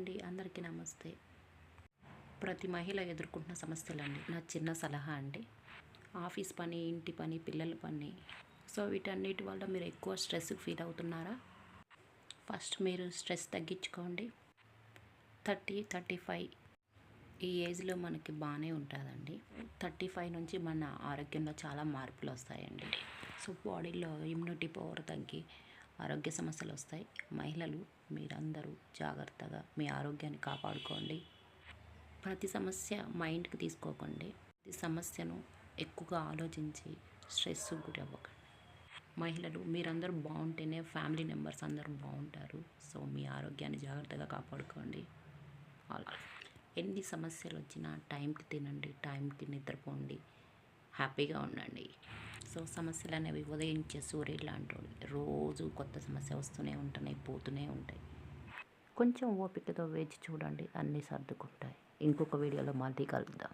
అండి అందరికీ నమస్తే. ప్రతి మహిళ ఎదుర్కొంటున్న సమస్యలండి. నా చిన్న సలహా అండి. ఆఫీస్ పని ఇంటి పని పిల్లల పని. సో వీటన్నిటి వల్ల మీరు ఎక్కువ స్ట్రెస్ ఫీల్ అవుతున్నారా? ఫస్ట్ మీరు స్ట్రెస్ తగ్గించుకోండి. థర్టీ థర్టీ ఫైవ్ ఈ ఏజ్లో మనకి బాగానే ఉంటుందండి. థర్టీ ఫైవ్ నుంచి మన ఆరోగ్యంలో చాలా మార్పులు వస్తాయండి. సో బాడీలో ఇమ్యూనిటీ పవర్ తగ్గి ఆరోగ్య సమస్యలు వస్తాయి. మహిళలు మీరందరూ జాగ్రత్తగా మీ ఆరోగ్యాన్ని కాపాడుకోండి. ప్రతి సమస్య మైండ్కి తీసుకోకండి. ప్రతి సమస్యను ఎక్కువగా ఆలోచించి స్ట్రెస్ గురి అవ్వకండి. మహిళలు మీరందరూ బాగుంటేనే ఫ్యామిలీ మెంబర్స్ అందరూ బాగుంటారు. సో మీ ఆరోగ్యాన్ని జాగ్రత్తగా కాపాడుకోండి. ఎన్ని సమస్యలు వచ్చినా టైంకి తినండి టైంకి నిద్రపోండి. హ్యాపీగా ఉండండి. సో సమస్యలు అనేవి ఉదయించే సూర్యుడు లాంటి రోజు కొత్త సమస్య వస్తూనే ఉంటున్నాయి పోతూనే ఉంటాయి. కొంచెం ఓపికతో వేచి చూడండి అన్నీ సర్దుకుంటాయి. ఇంకొక వీడియోలో మళ్ళీ కలుద్దాం.